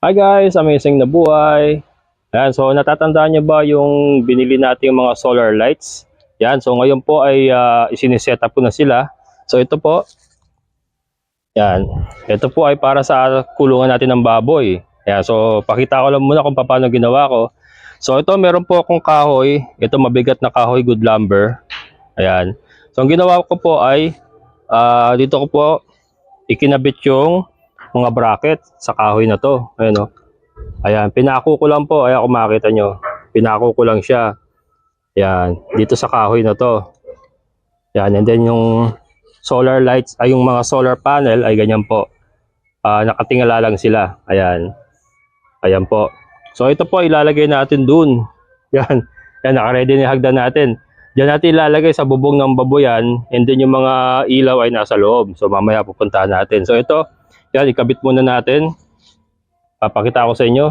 Hi guys, amazing na buhay. Yan, so natatandaan niyo ba yung binili nating mga solar lights? Yan, so ngayon po ay uh, isiniset up ko na sila. So ito po, yan, ito po ay para sa kulungan natin ng baboy. Yan, so pakita ko lang muna kung paano ginawa ko. So ito, meron po akong kahoy. Ito mabigat na kahoy, good lumber. Ayan. So ang ginawa ko po ay, ah, dito ko po ikinabit yung mga bracket sa kahoy na to. Ayan o. Ayan, pinako ko lang po. Ayan kung makita nyo. Pinako ko lang siya. Ayan, dito sa kahoy na to. Ayan, and then yung solar lights, ay yung mga solar panel ay ganyan po. Ah, nakatingala lang sila. Ayan. Ayan po. So ito po ilalagay natin dun. Yan. Yan, nakaready na hagdan natin. Diyan natin ilalagay sa bubong ng baboyan and then yung mga ilaw ay nasa loob. So mamaya pupuntahan natin. So ito, yan, ikabit muna natin. Papakita ko sa inyo.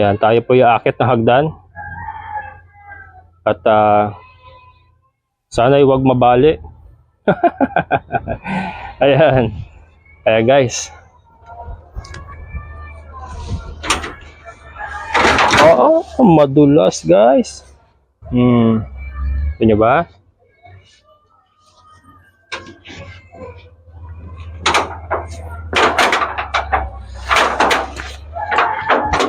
Yan, tayo po yung akit na hagdan. At ah, sana'y wag mabali. Ayan. Ayan guys. Oo, madulas guys. Hmm. Ito ba?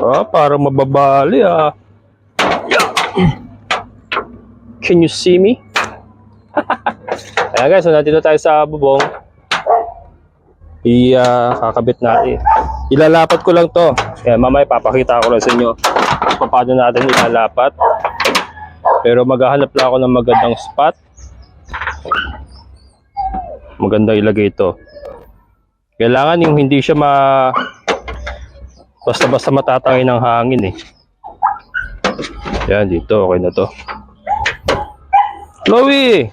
Ah, para mababali ah. Can you see me? Ayan guys, so nandito tayo sa bubong. I, ah, kakabit natin. Ilalapat ko lang to. Ayan, mamaya papakita ko lang sa inyo paano natin ilalapat. Pero maghahanap lang ako ng magandang spot. Maganda ilagay ito. Kailangan yung hindi siya ma basta-basta matatangay ng hangin eh. Yan, dito. Okay na to. Chloe!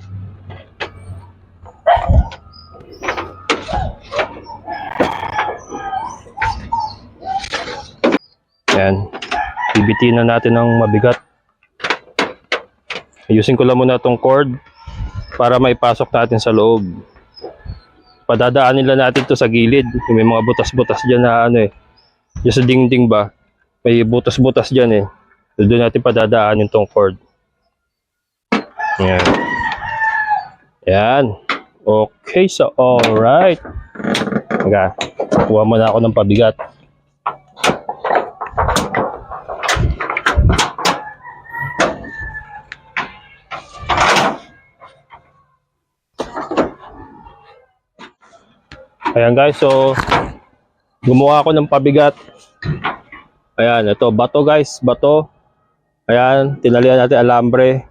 Yan. Bibitin na natin ng mabigat. Ayusin ko lang muna itong cord para maipasok natin sa loob. Padadaanin lang natin to sa gilid. May mga butas-butas dyan na ano eh. Diyan sa dingding ba? May butas-butas dyan eh. So, doon natin padadaanin tong cord. Yan. Yan. Okay, so alright. Teka, kuha muna ako ng pabigat. Ayan guys, so gumawa ako ng pabigat. Ayan, ito, bato guys, bato. Ayan, tinalian natin alambre.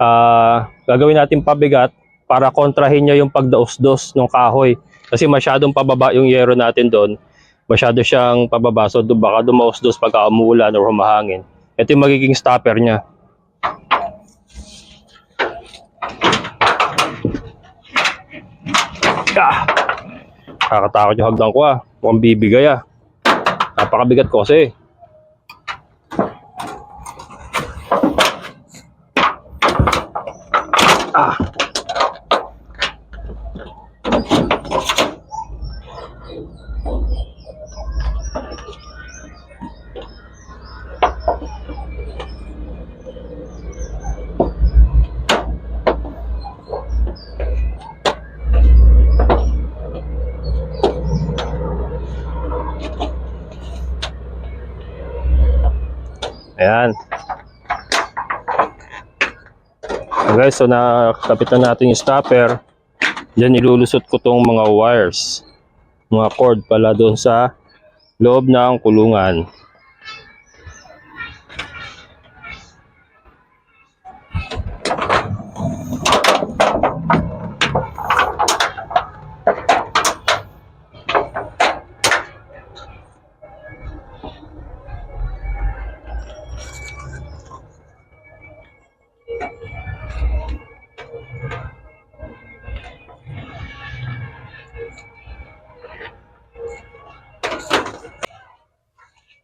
Ah, gagawin natin pabigat para kontrahin niya yung pagdaos-dos ng kahoy. Kasi masyadong pababa yung yero natin doon. Masyado siyang pababa. So baka dumaos-dos pagka umuulan or humahangin. Ito yung magiging stopper niya. Ah! Nakakatakot yung hagdan ko ah. Mukhang bibigay ah. Napakabigat ko kasi. Ayan. Okay, so nakapit na natin yung stopper. Diyan ilulusot ko tong mga wires. Mga cord pala doon sa loob ng kulungan.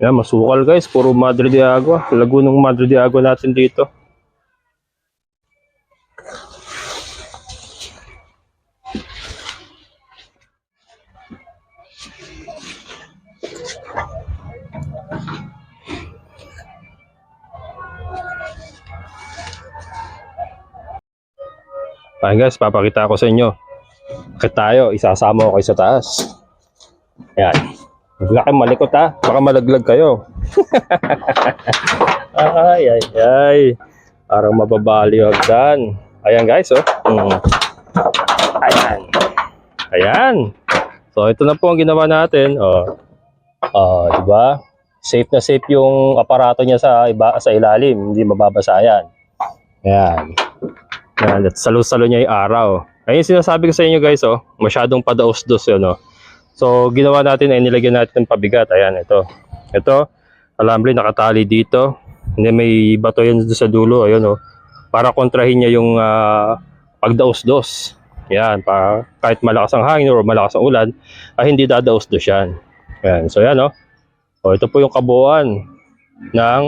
Yan, masukal guys. Puro Madre de Agua. Lagunong Madre de Agua natin dito. Ayan guys, papakita ko sa inyo. Bakit tayo, isasama ko kayo sa taas. Ayan. Kayo malikot ha. Baka malaglag kayo. ay, ay, ay. Parang mababali hagdan. Ayan guys, oh. Mm. Ayan. Ayan. So, ito na po ang ginawa natin. Oh. Ah, di ba? Safe na safe yung aparato niya sa iba sa ilalim, hindi mababasa yan. Ayan. Ayan, salo-salo niya yung araw. Ayun sinasabi ko sa inyo guys, oh, masyadong padaos-dos yun, oh. So, ginawa natin ay nilagyan natin ng pabigat. Ayan, ito. Ito, alambre nakatali dito. Hindi may bato yan sa dulo, ayun, oh. Para kontrahin niya yung ah, pagdaos-dos. Yan, para kahit malakas ang hangin o malakas ang ulan, ay hindi dadaos-dos yan. Ayan, so yan, oh. O, ito po yung kabuuan ng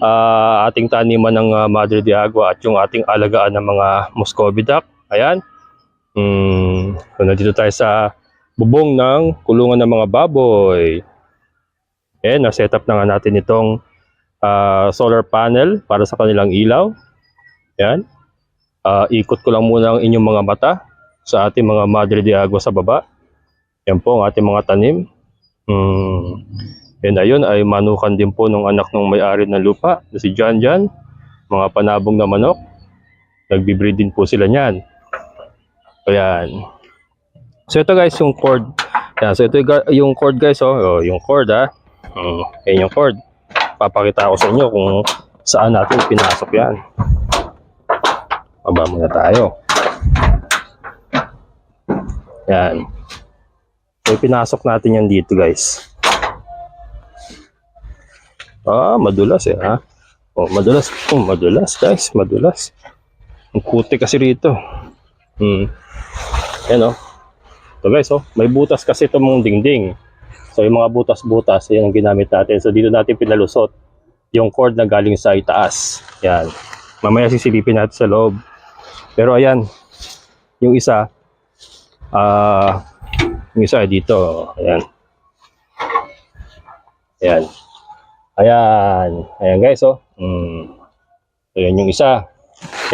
ah, ating taniman ng ah, Madre de Agua at yung ating alagaan ng mga Muscovy duck. Ayan. Mm, so nandito tayo sa bubong ng kulungan ng mga baboy. Eh, na-set up na nga natin itong ah, solar panel para sa kanilang ilaw. Ayan. Ah, ikot ko lang muna ang inyong mga mata sa ating mga Madre de Agua sa baba. Yan po ang ating mga tanim. Mm. And ayun ay manukan din po ng anak ng may-ari ng lupa, na si John John. Mga panabong na manok. Nagbibreed din po sila niyan. Ayan. So ito guys, yung cord. Ayan, so ito yung cord guys, oh, oh yung cord ha. Mm, ayan yung cord. Papakita ko sa inyo kung saan natin pinasok yan. Baba muna tayo. Yan. So pinasok natin yan dito guys. Ah, madulas eh, ha? Oh, madulas. Oh, madulas, guys. Madulas. Ang puti kasi rito. Hmm. Yan, oh. Ito, guys, oh. May butas kasi itong mong dingding. So, yung mga butas-butas, yan ang ginamit natin. So, dito natin pinalusot yung cord na galing sa itaas. Yan. Mamaya sisilipin natin sa loob. Pero, ayan. Yung isa, ah, yung isa dito. Ayan. Ayan. Ayan. Ayan guys, oh. Mm. So, yan yung isa.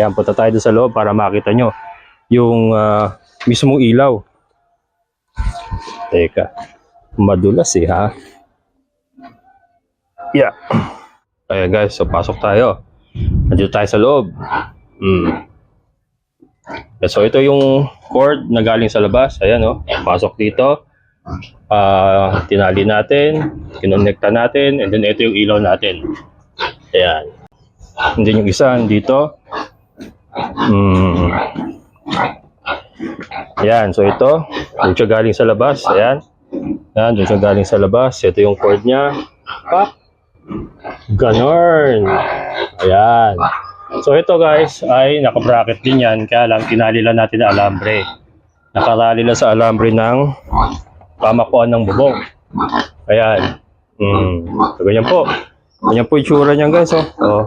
Ayan, punta tayo sa loob para makita nyo yung ah, mismong ilaw. Teka. Madulas eh, ha? Yeah. Ayan guys, so pasok tayo. Nandito tayo sa loob. Mm. So ito yung cord na galing sa labas. Ayan, oh. Pasok dito ah tinali natin, kinonekta natin, and then ito yung ilaw natin. Ayan. And then yung isa dito. Mm. Ayan, so ito, doon siya galing sa labas. Ayan. Ayan, doon siya galing sa labas. Ito yung cord niya. Pa. Ganon. Ayan. So ito guys, ay naka-bracket din yan. Kaya lang, tinali lang natin na alambre. Nakarali lang sa alambre ng pamakuan ng bubong. Ayan. Mm. So, ganyan po. Ganyan po yung tsura niyan guys. Oh. oh.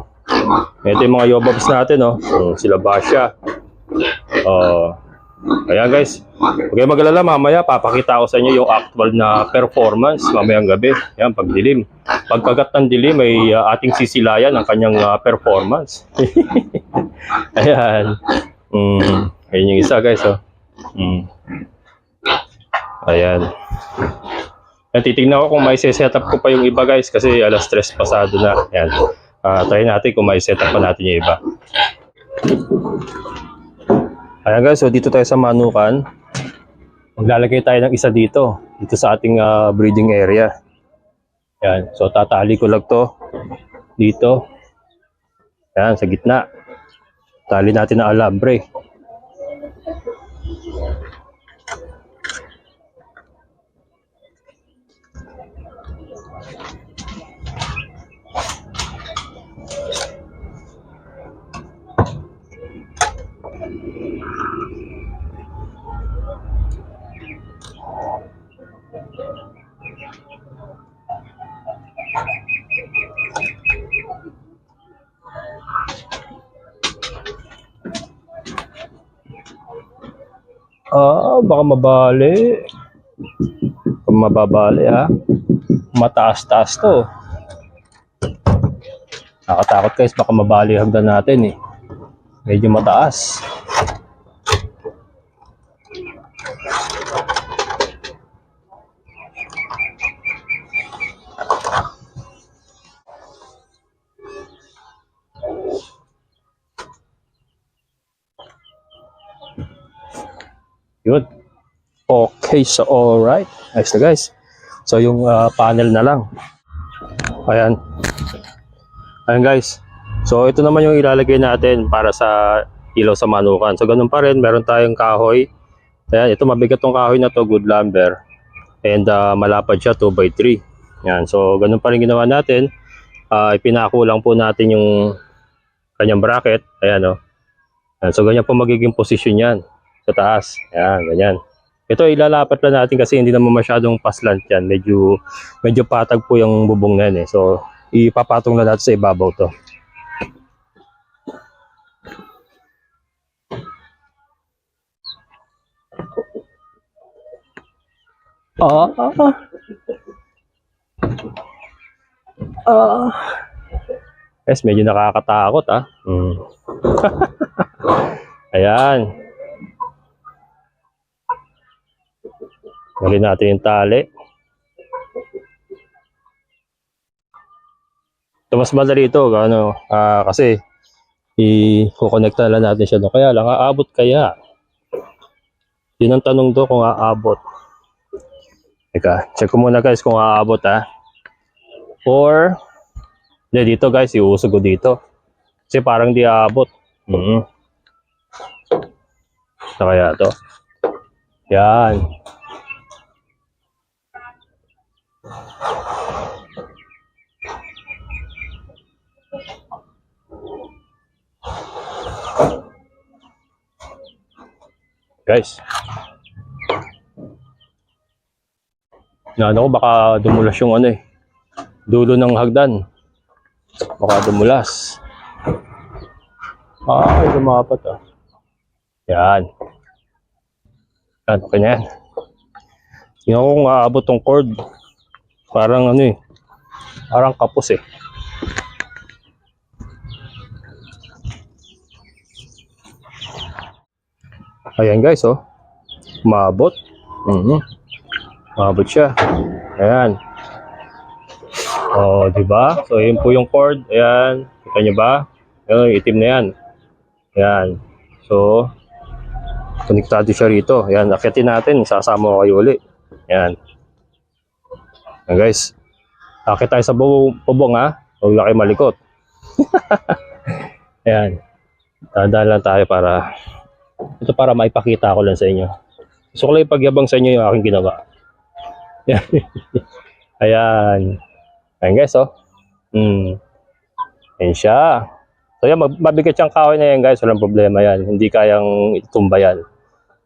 Ito yung mga yobabs natin. Oh. Mm, sila Basha. Oh. Ayan guys. Huwag kayong mag-alala. Mamaya papakita ko sa inyo yung actual na performance mamayang gabi. Ayan, pagdilim. Pagkagat ng dilim ay uh, ating sisilayan ang kanyang uh, performance. Ayan. Mm. Ayan yung isa guys. Oh. Mm. Ayan. Ayan, ko kung may set up ko pa yung iba guys kasi alas stress pasado na. Ayan. Ah, try natin kung may set up pa natin yung iba. Ayan guys, so dito tayo sa manukan. Maglalagay tayo ng isa dito. Dito sa ating ah, breeding area. Ayan. So tatali ko lang to dito. Ayan, sa gitna. Tali natin ng alambre. Ah, baka mabali. Kung mababali ha. Mataas-taas to. Nakatakot guys, baka mabali hagdan natin eh. Medyo mataas. Yun. Okay, so alright. Nice na guys. So yung ah, panel na lang. Ayan. Ayan guys. So ito naman yung ilalagay natin para sa ilaw sa manukan. So ganun pa rin, meron tayong kahoy. Ayan, ito mabigat tong kahoy na to, good lumber. And ah, malapad siya 2 by 3 Yan, so ganun pa rin ginawa natin. Ah, ipinako lang po natin yung kanyang bracket. Ayan o. Yan, so ganyan po magiging posisyon yan sa taas. Ayan, ganyan. Ito ilalapat lang natin kasi hindi naman masyadong paslant yan. Medyo, medyo patag po yung bubong na yan eh. So ipapatong na natin sa ibabaw to. Ah, ah, ah. Ah. Yes, medyo nakakatakot ah. Mm. Ayan. Gali natin yung tali. Ito mas madali ito, ano, ah, kasi i-connect na lang natin siya doon. Kaya lang, aabot kaya? Yun ang tanong do kung aabot. Teka, check ko muna guys kung aabot ah. Or, hindi dito guys, iusog ko dito. Kasi parang di aabot. Mm Ito kaya to. Yan. Guys. Ano ko baka dumulas yung ano eh. Dulo ng hagdan. Baka dumulas. Ah, ay lumapat ah. Yan. Yan, okay na yan. Tingnan ko kung aabot tong cord. Parang ano eh. Parang kapos eh. Ayan guys oh. Maabot. Mhm. Maabot siya. Ayan. Oh, di ba? So, yun po yung cord. Ayan. Kita nyo ba? Ayan, itim na yan. Ayan. So, konektado siya rito. Ayan, akitin natin. Sasama ko kayo uli. Ayan. Ayan guys. Akit tayo sa bubong, bubong ha. Huwag na kayo malikot. Ayan. Tandaan lang tayo para ito para maipakita ko lang sa inyo. Gusto ko lang ipagyabang sa inyo yung aking ginawa. Ayan. Ayan. Ayan guys, oh. Hmm. Ayan siya. So yan, mabigat yung kahoy na yan guys. Walang problema yan. Hindi kayang itumba yan.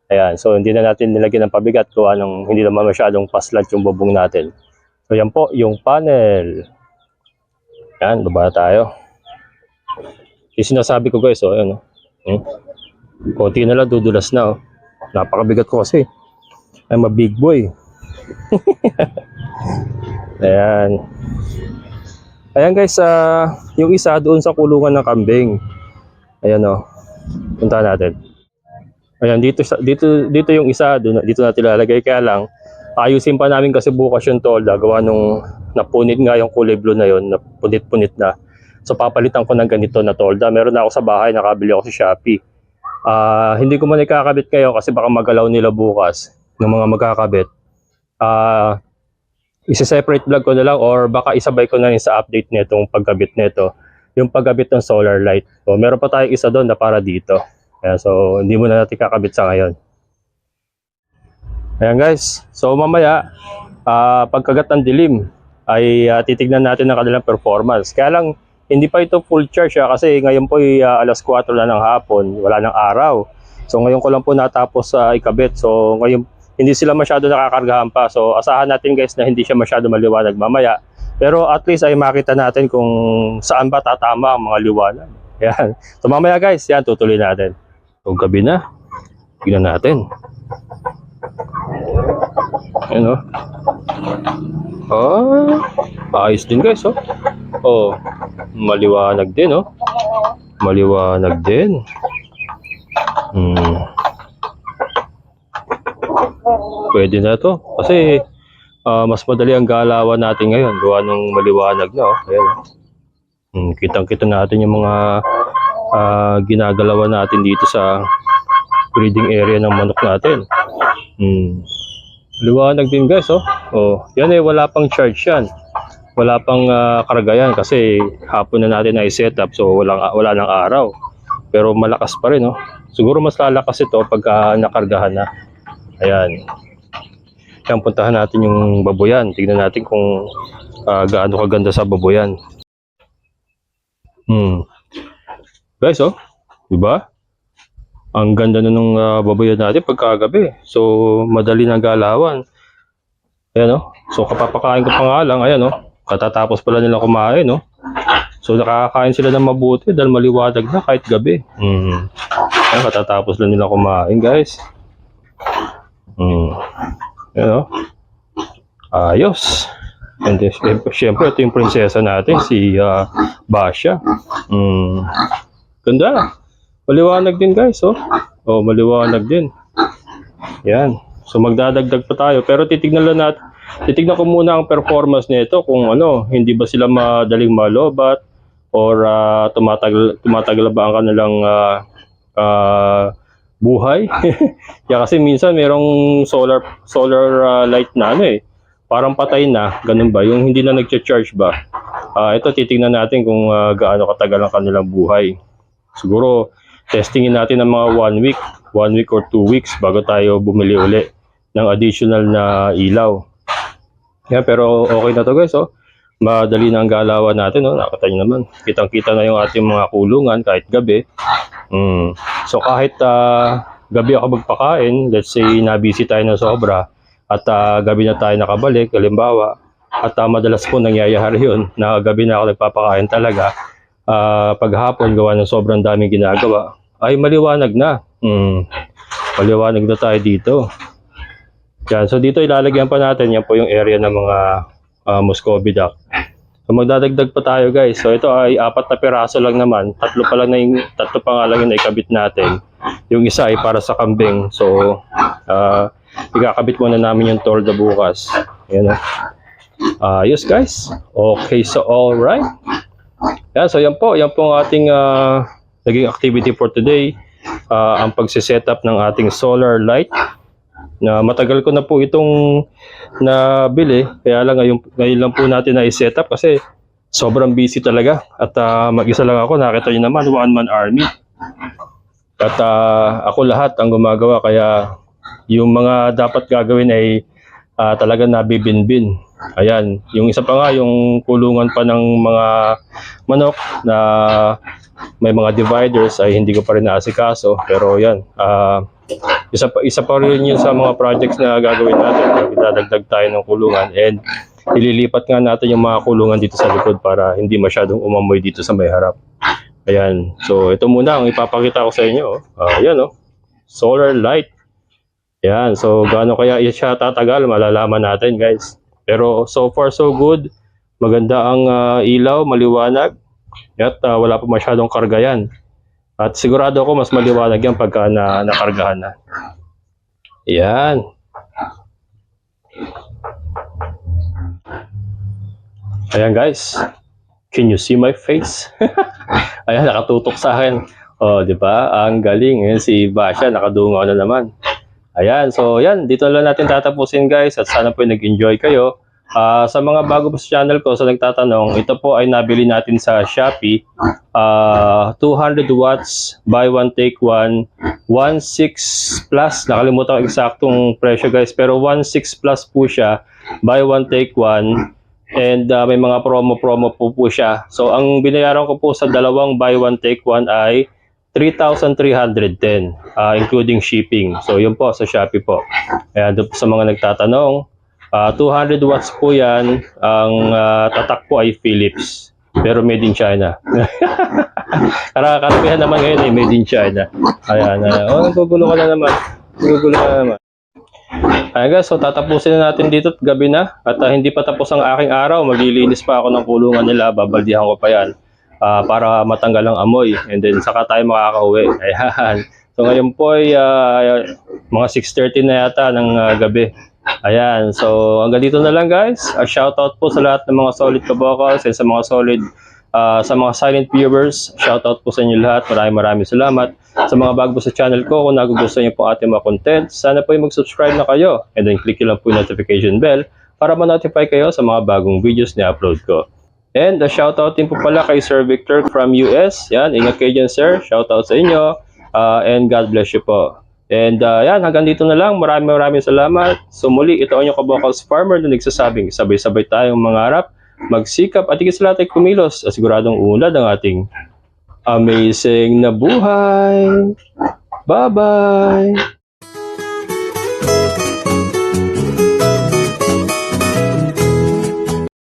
Ayan. So hindi na natin nilagyan ng pabigat kung anong hindi naman masyadong paslat yung bubong natin. So yan po, yung panel. Yan, baba tayo. Yung sinasabi ko guys, oh. Ayan, oh. Hmm. Konti na lang, dudulas na, oh. Napakabigat ko kasi. I'm a big boy. Ayan. Ayan guys, ah, yung isa doon sa kulungan ng kambing. Ayan oh. Punta natin. Ayan dito dito dito yung isa doon dito natin ilalagay kaya lang ayusin pa namin kasi bukas yung tolda gawa nung napunit nga yung kulay blue na yon, napunit-punit na. So papalitan ko ng ganito na tolda. Meron na ako sa bahay, nakabili ako sa Shopee. Ah, hindi ko man ikakabit ngayon kasi baka magalaw nila bukas ng mga magkakabit. Ah, isi-separate vlog ko na lang or baka isabay ko na rin sa update nitong pagkabit nito yung pagkabit ng solar light. So, meron pa tayong isa doon na para dito. Kaya, so, hindi mo na natin kakabit sa ngayon. Ayan guys. So, mamaya, ah, pagkagat ng dilim, ay ah, titignan natin ang kanilang performance. Kaya lang, hindi pa ito full charge ah, kasi ngayon po ay ah, alas 4 na ng hapon, wala ng araw. So, ngayon ko lang po natapos sa ikabit. So, ngayon, hindi sila masyado nakakargahan pa. So, asahan natin guys na hindi siya masyado maliwanag mamaya. Pero at least ay makita natin kung saan ba tatama ang mga liwanag. Yan. So, mamaya guys, yan, tutuloy natin. So, gabi na. Tignan natin. Ayan o. Oh. ayos din guys oh. Oh, maliwanag din oh. Maliwanag din. Hmm. Pwede na to. Kasi ah, mas madali ang galawan natin ngayon. Gawa ng maliwanag na. Oh. Ayan. oh. Hmm, kitang-kita natin yung mga ah, ginagalawan natin dito sa breeding area ng manok natin. Hmm. Liwanag din guys, oh. Oh, yan eh, wala pang charge yan. Wala pang ah, karga yan kasi hapon na natin na i-set up so wala, wala nang araw. Pero malakas pa rin, oh. Siguro mas lalakas ito pagka nakargahan na. Ayan. Yan, puntahan natin yung baboyan. Tignan natin kung ah, gaano kaganda sa baboyan. Hmm. Guys, oh. Diba? Ang ganda na nung uh, baboyan natin pagkagabi. So, madali ng galawan. Ayan, oh. So, kapapakain ko pa nga lang. Ayan, oh. Katatapos pala nila kumain, no? So, nakakakain sila ng mabuti dahil maliwanag na kahit gabi. Mm. Ayan, katatapos lang nila kumain, guys. Mm. Ayan, oh. Ayos. And then, syempre, syempre, ito yung prinsesa natin, si ah, Basha. Mm. Ganda. Maliwanag din, guys, oh. Oh, maliwanag din. Yan. So, magdadagdag pa tayo. Pero titignan lang natin, titignan ko muna ang performance nito kung ano, hindi ba sila madaling malobat or ah, tumatagal tumatagal ba ang kanilang ah, ah, buhay. Kaya kasi minsan merong solar solar ah, light na ano eh. Parang patay na, ganun ba? Yung hindi na nagcha-charge ba? Ah, ito titingnan natin kung ah, gaano katagal ang kanilang buhay. Siguro testingin natin ng mga one week, one week or two weeks bago tayo bumili uli ng additional na ilaw. Yeah, pero okay na to guys, oh. Madali na ang galawan natin, oh. Nakita nyo naman. Kitang-kita na yung ating mga kulungan kahit gabi. Mm. So kahit ah, gabi ako magpakain, let's say nabisi tayo ng sobra at ah, gabi na tayo nakabalik, halimbawa, at ah, madalas po nangyayari yun na gabi na ako nagpapakain talaga, ah, paghapon gawa ng sobrang daming ginagawa, ay maliwanag na. Mm. Maliwanag na tayo dito. Yan. So dito ilalagyan pa natin, yan po yung area ng mga uh, Muscovy duck. So magdadagdag pa tayo guys. So ito ay apat na piraso lang naman. Tatlo pa lang na yung, tatlo pa nga lang yung naikabit natin. Yung isa ay para sa kambing. So uh, ikakabit muna namin yung torda bukas. Yan o. Ayos guys. Okay, so alright. Yan, so yan po. Yan po ang ating uh, naging activity for today. Uh, ang pagsiset up ng ating solar light. Na matagal ko na po itong nabili kaya lang ngayon, ngayon lang po natin na i-set kasi sobrang busy talaga. At ah, mag-isa lang ako nakita niyo naman one man army. At ah, ako lahat ang gumagawa kaya yung mga dapat gagawin ay ah, talaga nabibinbin. Ayan yung isa pa nga yung kulungan pa ng mga manok na may mga dividers ay hindi ko pa rin naasikaso pero yan ah, isa pa isa pa rin yun sa mga projects na gagawin natin. Idadagdag tayo ng kulungan and ililipat nga natin yung mga kulungan dito sa likod para hindi masyadong umamoy dito sa may harap. Ayan. So ito muna ang ipapakita ko sa inyo. Ah, ayan oh. Solar light. Ayan. So gaano kaya siya tatagal malalaman natin guys. Pero so far so good. Maganda ang ah, ilaw, maliwanag. At ah, wala pa masyadong karga yan. At sigurado ako mas maliwanag yan pagka na, nakargahan na. Yan. Ayan guys. Can you see my face? Ayan, nakatutok sa akin. Oh, di ba? Ang galing. Ayan, si Basha, nakadungaw na naman. Ayan, so yan. Dito na lang natin tatapusin guys. At sana po nag-enjoy kayo. Ah, sa mga bago po sa channel ko, sa nagtatanong, ito po ay nabili natin sa Shopee. Ah, 200 watts, buy one take one, 1.6 plus, nakalimutan ko eksaktong presyo guys, pero 1.6 plus po siya, buy one take one, and ah, may mga promo-promo po po siya. So, ang binayaran ko po sa dalawang buy one take one ay 3,310, ah, including shipping. So, yun po sa Shopee po. Ayan, doon po sa mga nagtatanong, Ah, 200 watts po yan. Ang ah, tatak po ay Philips. Pero made in China. Kara karamihan naman ngayon ay made in China. Ayan. ayan. Oh, nagugulo ka na naman. Nagugulo ka na naman. Ayan guys, so tatapusin na natin dito gabi na. At ah, hindi pa tapos ang aking araw. Maglilinis pa ako ng kulungan nila. Babaldihan ko pa yan. ah, para matanggal ang amoy. And then saka tayo makakauwi. Ayan. So ngayon po ay ah, mga 6.30 na yata ng ah, gabi. Ayan, so hanggang dito na lang guys. A shoutout po sa lahat ng mga solid kabokals and sa mga solid Ah, sa mga silent viewers, shoutout po sa inyo lahat. Maraming maraming salamat. Sa mga bago sa channel ko, kung nagugustuhan niyo po ating mga content, sana po yung mag-subscribe na kayo. And then click lang po yung notification bell para ma-notify kayo sa mga bagong videos na upload ko. And a shoutout din po pala kay Sir Victor from US. Yan, ingat kayo dyan sir. Shoutout sa inyo. Ah, and God bless you po. And uh, yan, hanggang dito na lang. Maraming maraming salamat. So muli, ito ang inyong kabokals farmer na nagsasabing sabay-sabay tayong mangarap, magsikap at sa lahat ay kumilos at siguradong unlad ang ating amazing na buhay. Bye-bye!